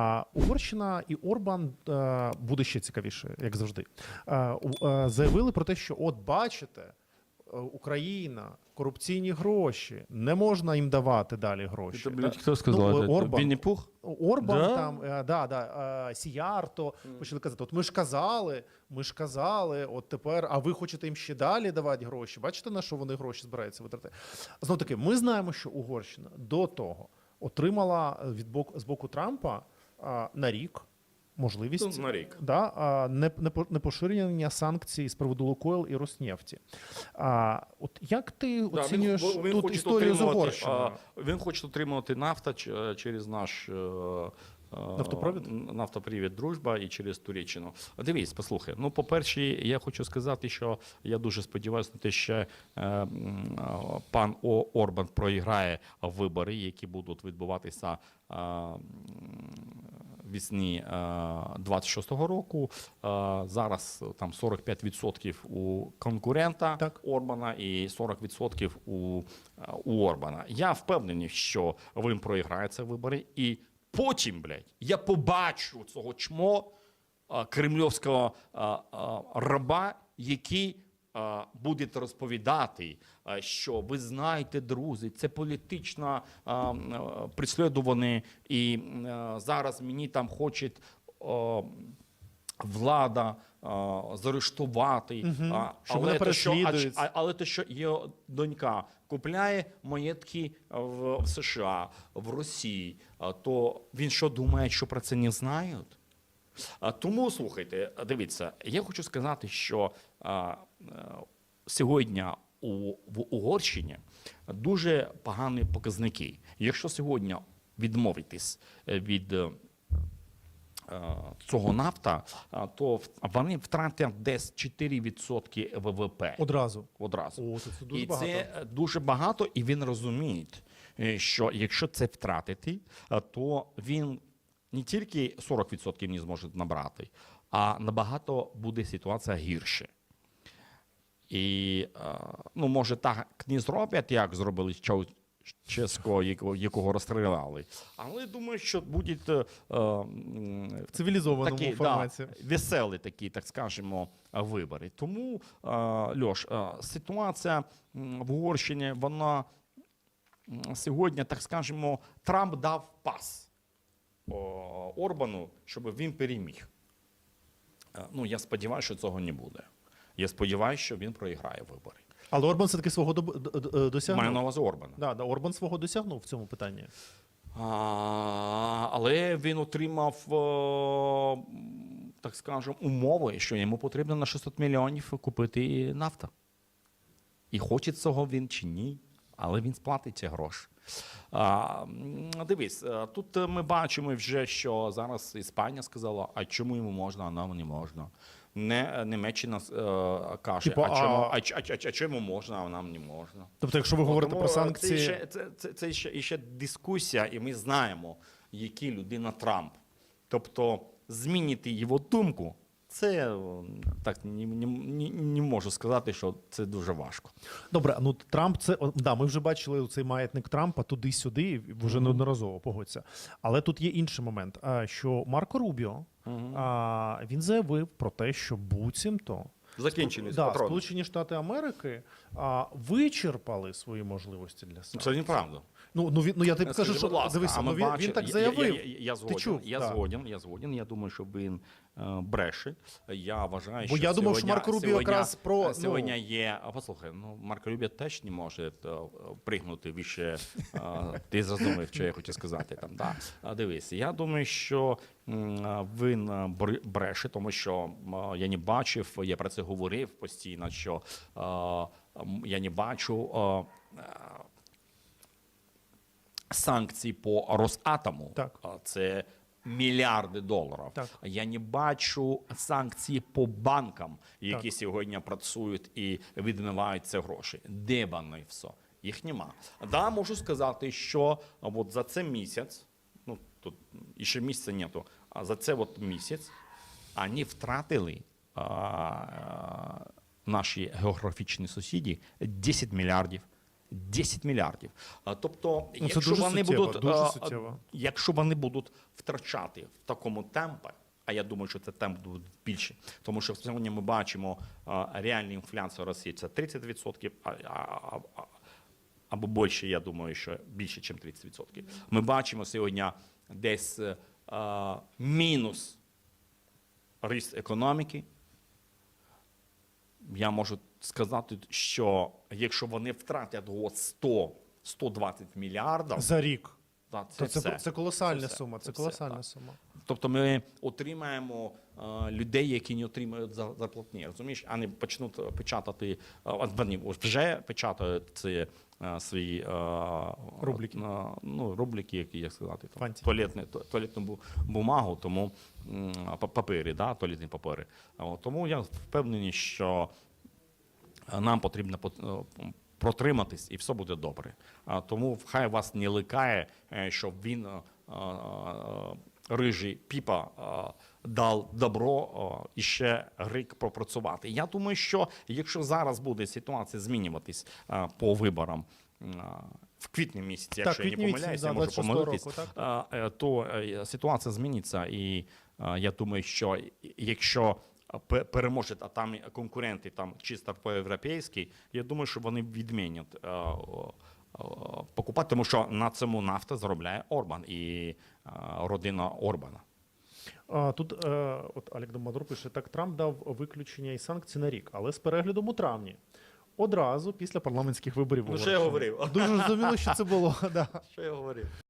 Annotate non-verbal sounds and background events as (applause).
А Угорщина і Орбан е, буде ще цікавіше, як завжди. Е, е, заявили про те, що от бачите, Україна, корупційні гроші, не можна їм давати далі гроші. Это, блядь, Та- кто сказал Ну. Орбан. Винни-Пух? Орбан Да? там, да, да, Сіярто почали казати: от ми ж казали, ми ж казали, от тепер, а ви хочете їм ще далі давати гроші. Бачите, на що вони гроші збираються витрати? Знов таки, ми знаємо, що Угорщина до того отримала від боку з боку Трампа а, на рік можливість Ну, на рік. Да, а, не, не, по- не поширення санкцій з приводу Лукойл і Роснефті. А, от як ти Да, оцінюєш він, він тут хоче історію з Угорщиною? Він хоче отримувати нафта через наш е, е, Нафтопровід? н- нафтопровід Дружба і через Туреччину. Дивись, послухай. Ну, по-перше, я хочу сказати, що я дуже сподіваюся на те, що е, пан О- Орбан проіграє вибори, які будуть відбуватися. М, Вісні е, 26-го року Е, зараз е, там 45% у конкурента Так. Орбана і 40% у, у Орбана. Я впевнений, що він проіграє ці вибори, і потім, блядь, я побачу цього чмо кремльовського раба, який е, буде розповідати, е, що ви знаєте, друзі, це політично е, е, і зараз мені там хочуть. е, Влада заарештувати, а, Що вона то, що, а, але те, що її донька купляє маєтки в США, в Росії, то він що думає, що про це не знають? Тому слухайте, дивіться, я хочу сказати, що е, сьогодні у в Угорщині дуже погані показники. Якщо сьогодні відмовитись е, від е, цього нафта, то вони втратять десь 4% ВВП Одразу. одразу. О, це- дуже і багато. це дуже багато, і він розуміє, що якщо це втратити, то він не тільки 40% не зможе набрати, а набагато буде ситуація гірше. І е, ну, може, так не зроблять, як зробили Чеського, якого, розстріляли. Але думаю, що буде е, В цивілізованому такі, форматі. Да, веселі такі, так скажемо, вибори. Тому, е, Льош, е, ситуація в Угорщині, вона сьогодні, так скажемо, Трамп дав пас Орбану, щоб він переміг. Е, Ну, я сподіваюся, що цього не буде. Я сподіваюся, що він проіграє вибори. Але Орбан все-таки свого доб- д- д- е, досягнув. Маю на увазі Орбана. Да, да, Орбан свого досягнув в цьому питанні. А, але він отримав, е, так скажемо, умови, що йому потрібно на 600 мільйонів купити нафта. І хоче цього він чи ні, але він сплатить ці гроші. А, дивись, е, тут е, ми бачимо вже, що зараз Іспанія сказала, а чому йому можна, а нам не можна. Не, Німеччина е, каже, Типу, а, чому, а- а, а, а, а чому можна, а нам не можна. Тобто, якщо ви говорите Тому, про е, санкції, Це ще, це, це, це ще, ще дискусія, і ми знаємо, який людина Трамп. Тобто, змінити його думку, це так не, не, не, можу сказати, що це дуже важко. добре, ну Трамп, це да, ми вже бачили цей маятник Трампа туди-сюди, вже неодноразово погодься. Але тут є інший момент, що Марко Рубіо а, він заявив про те, що буцімто Закінчились да, патрони. Сполучені Штати Америки а, вичерпали свої можливості для себе. Це неправда. Ну, ну, він, ну я тобі кажу, що ласка, дивися, ну, він, бачимо- він так заявив. Я, я, я, Ти чув, я згоден, я згоден. Я думаю, що він е, бреше. Я вважаю, Бо що я думав, що сьогодні- Марко сьогодні- якраз про, ну- є. а, Послухай, ну Марко Рубіо теж не може е, пригнути вище. е, Ти зрозумів, що я хочу сказати там. Да. А, Дивись, я думаю, що е, він е, бреше, тому що я не бачив, я про це говорив постійно, що е, я не бачу. Санкцій по Росатому. Так. Це мільярди доларів. Так. Я не бачу санкцій по банкам, які Так. сьогодні працюють і відмивають ці гроші. Де вони все? Їх нема. Да, можу сказати, що от за це місяць, ну тут ще місяця нету, а за це от місяць вони втратили а, наші географічні сусіди 10 мільярдів 10 мільярдів. Тобто, це якщо дуже вони суттєво, будуть дуже суттєво. якщо вони будуть втрачати в такому темпі, а я думаю, що це темп буде більше, тому що сьогодні ми бачимо а, реальна інфляція Росії це 30%, а, а, а, а, або більше, я думаю, що більше, ніж 30%. Ми бачимо сьогодні десь е, а, мінус ріст економіки. Я можу сказати, що якщо вони втратять от 100 120 мільярдів, За рік. та, То це, все. це колосальна Це все. сума. Це, Це колосальна все, сума. Тобто ми отримаємо людей, які не отримують за- зарплатні, розумієш, а не почнуть печатати, е, вони вже печатають ці е, свої е, Рубліки. е, ну, рубліки, які як сказати, там, туалетні, туалетну бумагу, тому папери, да, туалетні папери. Тому я впевнений, що нам потрібно пот- е, протриматись, і все буде добре. Тому хай вас не ликає, е, щоб він е, е, рижий піпа е, дав добро е, і ще рік пропрацювати. Я думаю, що якщо зараз буде ситуація змінюватись е, по виборам. В квітні місяці, якщо я не помиляюся, я можу помилитись, року, так, то ситуація зміниться, і я думаю, що якщо пе- переможуть, а там конкуренти там чисто по-європейськи, я думаю, що вони відмінять покупати, тому що на цьому нафта заробляє Орбан і е, родина Орбана. Тут е, от Алік Домадур пише: так Трамп дав виключення і санкції на рік, але з переглядом у травні. Одразу після парламентських виборів. Ну, що я говорив? Дуже зрозуміло, що це було. (laughs) Да. Що я говорив?